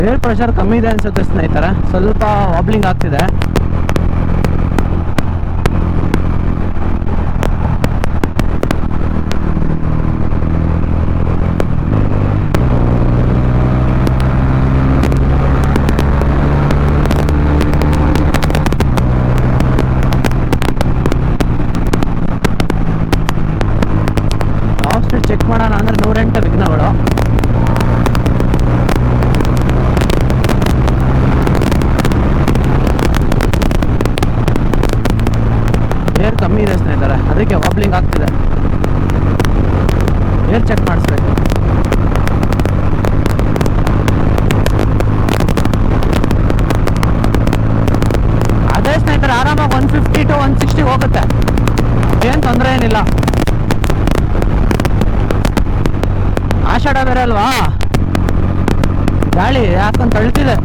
ಏರ್ ಪ್ರೆಷರ್ ಕಮ್ಮಿ ಇದೆ ಅನ್ಸುತ್ತೆ ಸ್ನೇಹಿತರೆ. ಸ್ವಲ್ಪ ವಾಬ್ಲಿಂಗ್ ಆಗ್ತಿದೆ ಆಗಿದೆ ಸ್ನೇಹಿತರೆ ಅದಕ್ಕೆ ವಾಬ್ಲಿಂಗ್ ಆಗ್ತಿದೆ ಏರ್ ಚೆಕ್ ಮಾಡಿಸ್ಬೇಕು ಅದೇ ಸ್ನೇಹಿತರೆ ಆರಾಮಾಗಿ one fifty to one sixty ಹೋಗುತ್ತೆ ಏನು ತೊಂದರೆ ಏನಿಲ್ಲ ಆಷಾಢ ಬೇರೆ ಅಲ್ವಾ ಗಾಳಿ ಯಾಕಂತ ತಳ್ತಿದೆ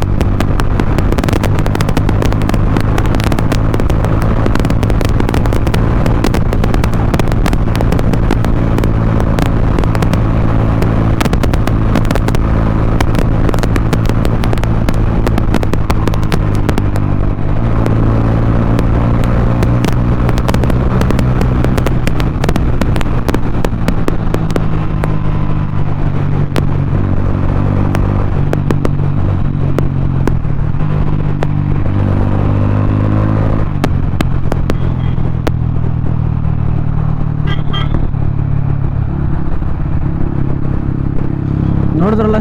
ನೋಡಿದ್ರಲ್ಲ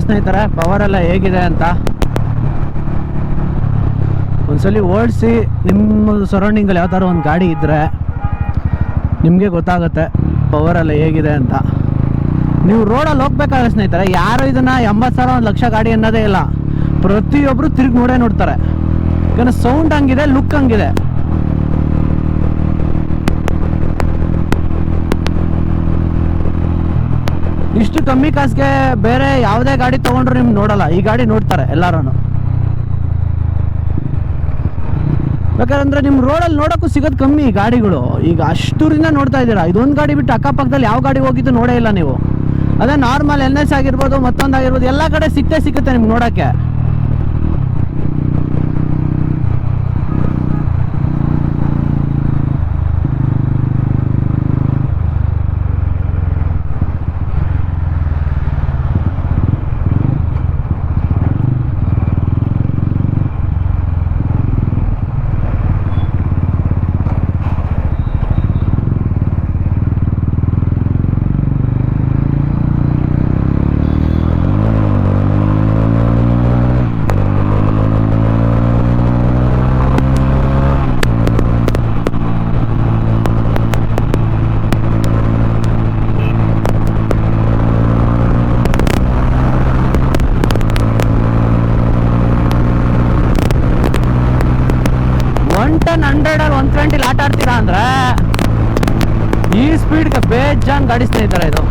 ಸ್ನೇಹಿತರೆ ಪವರ್ ಎಲ್ಲ ಹೇಗಿದೆ ಅಂತ ಒಂದ್ಸಲಿ ಓಡಿಸಿ ನಿಮ್ಮ ಸರೌಂಡಿಂಗಲ್ಲಿ ಥರ ಒಂದು ಗಾಡಿ ಇದ್ದರೆ ನಿಮಗೆ ಗೊತ್ತಾಗುತ್ತೆ ಪವರ್ ಎಲ್ಲ ಹೇಗಿದೆ ಅಂತ. ನೀವು ರೋಡಲ್ಲಿ ಹೋಗ್ಬೇಕಾದ್ರೆ ಸ್ನೇಹಿತರೆ, ಯಾರು ಇದನ್ನ ಎಂಬತ್ತು ಸಾವಿರ, ಒಂದು ಲಕ್ಷ ಗಾಡಿ ಅನ್ನೋದೇ ಇಲ್ಲ. ಪ್ರತಿಯೊಬ್ಬರು ತಿರುಗಿ ನೋಡೇ ನೋಡ್ತಾರೆ. ಯಾಕಂದ್ರೆ ಸೌಂಡ್ ಹಂಗಿದೆ ಲುಕ್ ಹಂಗಿದೆ. ಇಷ್ಟು ಕಮ್ಮಿ ಕಾಸಿಗೆ ಬೇರೆ ಯಾವುದೇ ಗಾಡಿ ತಗೊಂಡ್ರು ನಿಮ್ಗೆ ನೋಡಲ್ಲ. ಈ ಗಾಡಿ ನೋಡ್ತಾರೆ ಎಲ್ಲರೂ ಯಾಕಂದ್ರೆ ನಿಮ್ಮ ರೋಡಲ್ಲಿ ನೋಡೋಕ್ಕೂ ಸಿಗೋದು ಕಮ್ಮಿ ಗಾಡಿಗಳು. ಈಗ ಅಷ್ಟೂರಿಂದ ನೋಡ್ತಾ ಇದ್ದೀರಾ? ಇದೊಂದು ಗಾಡಿ ಬಿಟ್ಟು ಅಕ್ಕಪಕ್ಕದಲ್ಲಿ ಯಾವ ಗಾಡಿ ಹೋಗಿದ್ದು ನೋಡೇ ಇಲ್ಲ ನೀವು. ಅದೇ ನಾರ್ಮಲ್ ಎನ್ ಎಸ್ ಆಗಿರ್ಬೋದು, ಮತ್ತೊಂದು ಆಗಿರ್ಬೋದು, ಎಲ್ಲ ಕಡೆ ಸಿಕ್ಕೇ ಸಿಗುತ್ತೆ ನಿಮ್ಗೆ ನೋಡೋಕ್ಕೆ ಒನ್ ಟೆನ್ ಹಂಡ್ರೆಡ್ ಅಲ್ಲಿ ಆಡ್ತೀರಾ ಅಂದ್ರೆ ಈ ಸ್ಪೀಡ್ಗೆ ಬೇಜಾನ್ ಗಾಡಿ ಸ್ನೇಹಿತರೆ ಇದು.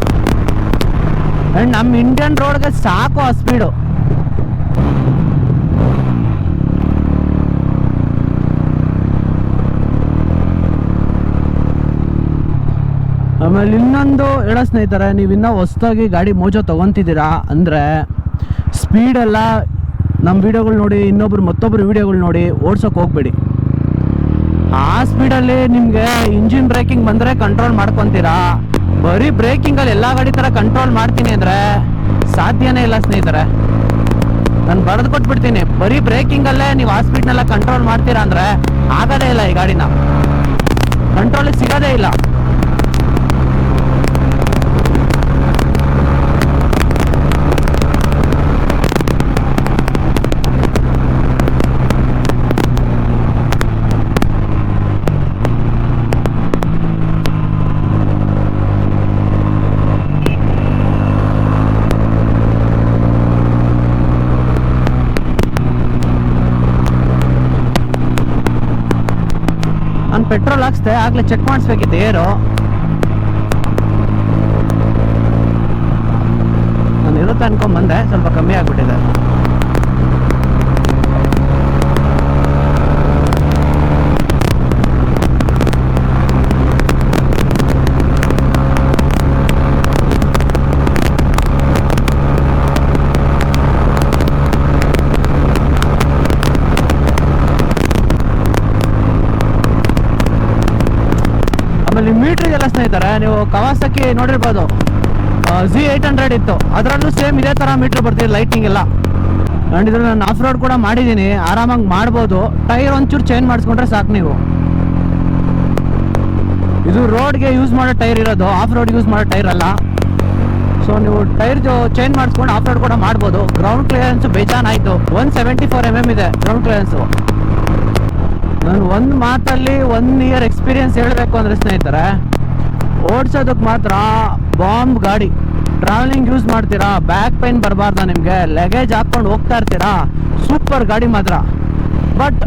ಅಂಡ್ ನಮ್ಮ ಇಂಡಿಯನ್ ರೋಡ್ಗೆ ಸಾಕು ಆ ಸ್ಪೀಡು ಆಮೇಲೆ ಇನ್ನೊಂದು ಹೇಳೋ ಸ್ನೇಹಿತರೆ, ನೀವು ಇನ್ನೂ ಹೊಸ್ದಾಗಿ ಗಾಡಿ ಮೋಜೋ ತೊಗೊತಿದ್ದೀರಾ ಅಂದರೆ ಸ್ಪೀಡೆಲ್ಲ ನಮ್ಮ ವೀಡಿಯೋಗಳು ನೋಡಿ, ಇನ್ನೊಬ್ರು ಮತ್ತೊಬ್ರು ವೀಡಿಯೋಗಳು ನೋಡಿ ಓಡ್ಸೋಕೆ ಹೋಗ್ಬೇಡಿ. ಆ ಸ್ಪೀಡಲ್ಲಿ ನಿಮಗೆ ಇಂಜಿನ್ ಬ್ರೇಕಿಂಗ್ ಬಂದರೆ ಕಂಟ್ರೋಲ್ ಮಾಡ್ಕೊತೀರಾ? ಬರೀ ಬ್ರೇಕಿಂಗಲ್ಲಿ ಎಲ್ಲ ಗಾಡಿ ಥರ ಕಂಟ್ರೋಲ್ ಮಾಡ್ತೀನಿ ಅಂದರೆ ಸಾಧ್ಯನೇ ಇಲ್ಲ ಸ್ನೇಹಿತರೆ. ನಾನು ಬರೆದು ಕೊಟ್ಬಿಡ್ತೀನಿ. ಬರೀ ಬ್ರೇಕಿಂಗಲ್ಲೇ ನೀವು ಆ ಸ್ಪೀಡ್ನೆಲ್ಲ ಕಂಟ್ರೋಲ್ ಮಾಡ್ತೀರಾ ಅಂದರೆ ಆಗೋದೇ ಇಲ್ಲ ಈ ಗಾಡಿನ. ಕಂಟ್ರೋಲಿಗೆ ಸಿಗೋದೇ ಇಲ್ಲ. ನಾನು ಪೆಟ್ರೋಲ್ ಹಾಕ್ಸ್ದೆ ಆಗಲೇ ಚೆಕ್ ಮಾಡಿಸ್ಬೇಕಿತ್ತು ಏರು. ನಾನು ಇರುತ್ತೆ ಅನ್ಕೊಂಬಂದೆ ಸ್ವಲ್ಪ ಕಮ್ಮಿ ಆಗ್ಬಿಟ್ಟಿದೆ. ಆಮೇಲೆ ಮೀಟ್ರಿಗೆಲ್ಲ ಸ್ನೇಹಿತರೆ, ನೀವು ಕವಾಸಕ್ಕೆ ನೋಡಿರ್ಬೋದು. ಜಿ ಏಯ್ಟ್ ಹಂಡ್ರೆಡ್ ಇತ್ತು. ಅದರಲ್ಲೂ ಸೇಮ್ ಇದೇ ಥರ ಮೀಟ್ರ್ ಬರ್ತಿದೆ ಲೈಟಿಂಗ್ ಎಲ್ಲ. ಆ್ಯಂಡ್ ಇದ್ರಲ್ಲಿ ನಾನು ಆಫ್ ರೋಡ್ ಕೂಡ ಮಾಡಿದ್ದೀನಿ, ಆರಾಮಾಗಿ ಮಾಡ್ಬೋದು. ಟೈರ್ ಒಂಚೂರು ಚೇಂಜ್ ಮಾಡಿಸ್ಕೊಂಡ್ರೆ ಸಾಕು ನೀವು. ಇದು ರೋಡ್ಗೆ ಯೂಸ್ ಮಾಡೋ ಟೈರ್ ಇರೋದು ಆಫ್ ರೋಡ್ ಯೂಸ್ ಮಾಡೋ ಟೈರ್ ಅಲ್ಲ. ಸೊ ನೀವು ಟೈರ್ ಚೇಂಜ್ ಮಾಡಿಸ್ಕೊಂಡು ಆಫ್ ರೋಡ್ ಕೂಡ ಮಾಡ್ಬೋದು. ಗ್ರೌಂಡ್ ಕ್ಲಿಯರೆನ್ಸ್ ಬೇಜಾನ್ ಆಯಿತು one seventy four M M ಇದೆ ಗ್ರೌಂಡ್ ಕ್ಲಿಯರೆನ್ಸು ನಾನು ಒಂದು ಮಾತಲ್ಲಿ ಒನ್ ಇಯರ್ ಎಕ್ಸ್ಪೀರಿಯನ್ಸ್ ಹೇಳಬೇಕು ಅಂದರೆ ಸ್ನೇಹಿತರೆ ಓಡಿಸೋದಕ್ಕೆ ಮಾತ್ರ ಬಾಂಬ್ ಗಾಡಿ. ಟ್ರಾವೆಲಿಂಗ್ ಯೂಸ್ ಮಾಡ್ತೀರಾ ಬ್ಯಾಕ್ ಪೈನ್ ಬರಬಾರ್ದ ನಿಮಗೆ ಲಗೇಜ್ ಹಾಕ್ಕೊಂಡು ಹೋಗ್ತಾ ಇರ್ತೀರಾ ಸೂಪರ್ ಗಾಡಿ ಮಾತ್ರ. ಬಟ್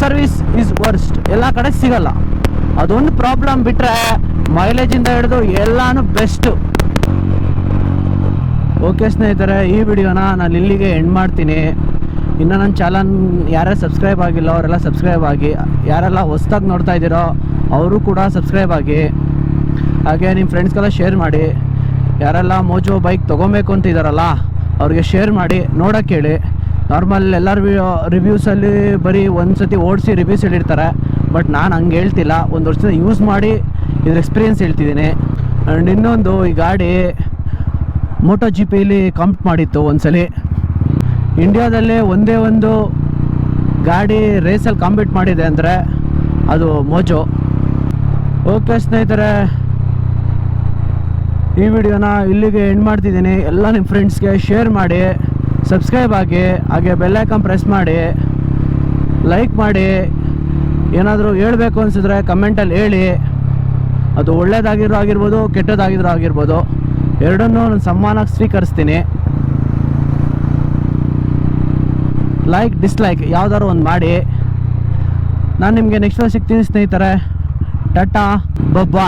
ಸರ್ವಿಸ್ ಇಸ್ ವರ್ಸ್ಟ್ ಎಲ್ಲ ಕಡೆ ಸಿಗಲ್ಲ. ಅದೊಂದು ಪ್ರಾಬ್ಲಮ್ ಬಿಟ್ಟರೆ ಮೈಲೇಜಿಂದ ಹಿಡಿದು ಎಲ್ಲಾನು ಬೆಸ್ಟು ಓಕೆ ಸ್ನೇಹಿತರೆ, ಈ ವಿಡಿಯೋನ ನಾನು ಇಲ್ಲಿಗೆ ಎಂಡ್ ಮಾಡ್ತೀನಿ. ಇನ್ನು ನನ್ನ ಚಾನಲ್ ಯಾರ್ಯಾರು ಸಬ್ಸ್ಕ್ರೈಬ್ ಆಗಿಲ್ಲ, ಅವರೆಲ್ಲ ಸಬ್ಸ್ಕ್ರೈಬ್ ಆಗಿ, ಯಾರೆಲ್ಲ ಹೊಸ್ದಾಗಿ ನೋಡ್ತಾ ಇದ್ದೀರೋ ಅವರು ಕೂಡ ಸಬ್ಸ್ಕ್ರೈಬ್ ಆಗಿ. ಹಾಗೆ ನಿಮ್ಮ ಫ್ರೆಂಡ್ಸ್ಗೆಲ್ಲ ಶೇರ್ ಮಾಡಿ. ಯಾರೆಲ್ಲ ಮೋಜೋ ಬೈಕ್ ತೊಗೊಬೇಕು ಅಂತ ಇದ್ದಾರಲ್ಲ ಅವ್ರಿಗೆ ಶೇರ್ ಮಾಡಿ ನೋಡೋಕ್ಕೆ ಹೇಳಿ. ನಾರ್ಮಲ್ ಎಲ್ಲರ ರಿವ್ಯೂ ರಿವ್ಯೂಸಲ್ಲಿ ಬರೀ ಒಂದು ಸತಿ ಓಡಿಸಿ ರಿವ್ಯೂಸ್ ಹೇಳಿರ್ತಾರೆ, ಬಟ್ ನಾನು ಹಂಗೆ ಹೇಳ್ತಿಲ್ಲ. ಒಂದು ವರ್ಷದ ಯೂಸ್ ಮಾಡಿ ಇದ್ರ ಎಕ್ಸ್ಪೀರಿಯನ್ಸ್ ಹೇಳ್ತಿದ್ದೀನಿ. ಆ್ಯಂಡ್ ಇನ್ನೊಂದು, ಈ ಗಾಡಿ ಮೋಟೋ ಜಿ ಪಿಲಿ ಕಂಪ್ಟ್ ಮಾಡಿತ್ತು ಒಂದ್ಸಲಿ. ಇಂಡಿಯಾದಲ್ಲೇ ಒಂದೇ ಒಂದು ಗಾಡಿ ರೇಸಲ್ಲಿ ಕಾಂಪೀಟ್ ಮಾಡಿದೆ ಅಂದರೆ ಅದು ಮೋಜೋ. ಓಕೆ ಸ್ನೇಹಿತರೆ, ಈ ವಿಡಿಯೋನ ಇಲ್ಲಿಗೆ ಎಂಡ್ ಮಾಡ್ತಿದ್ದೀನಿ. ಎಲ್ಲ ನಿಮ್ಮ ಫ್ರೆಂಡ್ಸ್ಗೆ ಶೇರ್ ಮಾಡಿ ಸಬ್ಸ್ಕ್ರೈಬ್ ಆಗಿ, ಹಾಗೆ ಬೆಲ್ಲೈಕನ್ ಪ್ರೆಸ್ ಮಾಡಿ ಲೈಕ್ ಮಾಡಿ. ಏನಾದರೂ ಹೇಳಬೇಕು ಅನಿಸಿದ್ರೆ ಕಮೆಂಟಲ್ಲಿ ಹೇಳಿ. ಅದು ಒಳ್ಳೇದಾಗಿರೋ ಆಗಿರ್ಬೋದು ಕೆಟ್ಟದಾಗಿರೋ ಆಗಿರ್ಬೋದು. ಎರಡನ್ನೂ ನಾನು ಸಮಾನಾಗಿ ಸ್ವೀಕರಿಸ್ತೀನಿ. ಲೈಕ್ ಡಿಸ್ಲೈಕ್ ಯಾವ್ದಾದ್ರು ಒಂದು ಮಾಡಿ. ನಾನು ನಿಮಗೆ ನೆಕ್ಸ್ಟ್ ಸಿಗ್ತೀನಿ ಸ್ನೇಹಿತರೆ. ಟಾಟಾ ಬಬ್ಬಾ